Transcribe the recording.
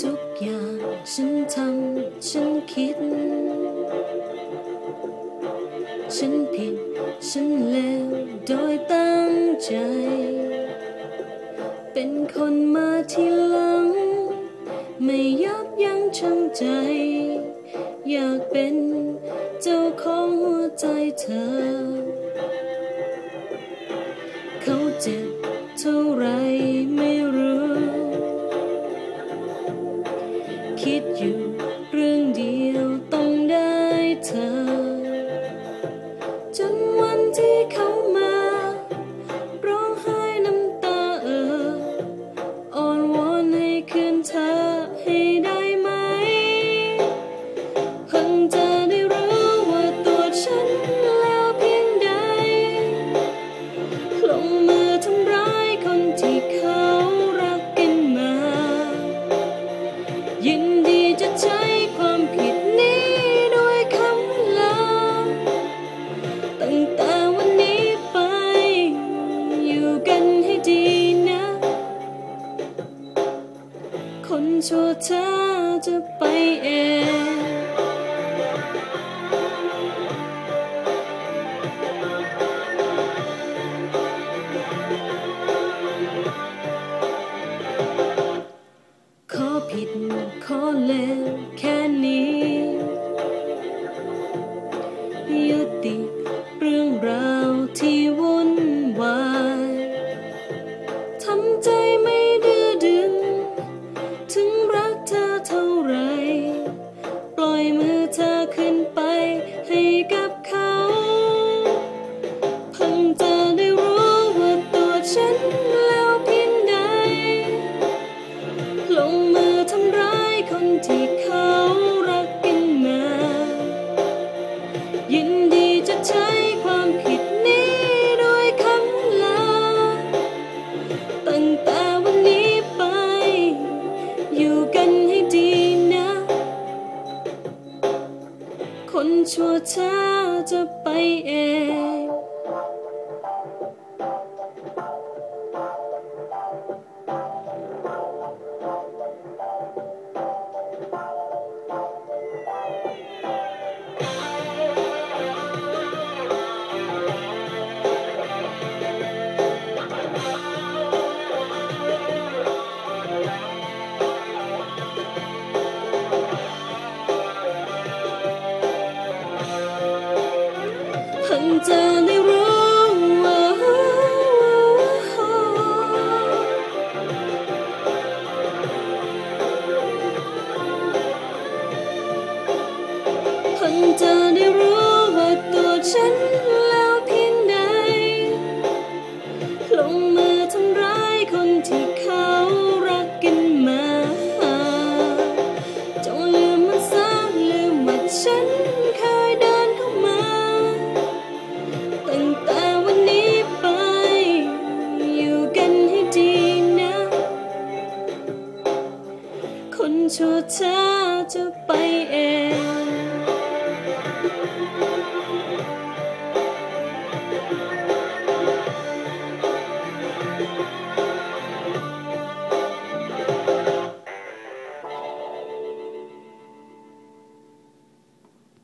ทุกอย่างฉันทำฉันคิด ฉันผิด ฉันเลวโดยตั้งใจ เป็นคนมาทีหลัง ไม่ยับยั้งชั่งใจ อยากเป็นเจ้าของหัวใจเธอ เขาเจ็บเท่าไรไม่รู้ คิดอยู่ ชัวเธอจะไปเองขอผิดขอเลวแค่นี้ ยุติเรื่องราวที่ คนชั่วเธอจะไปเอง 走。 เธอจะไปเอง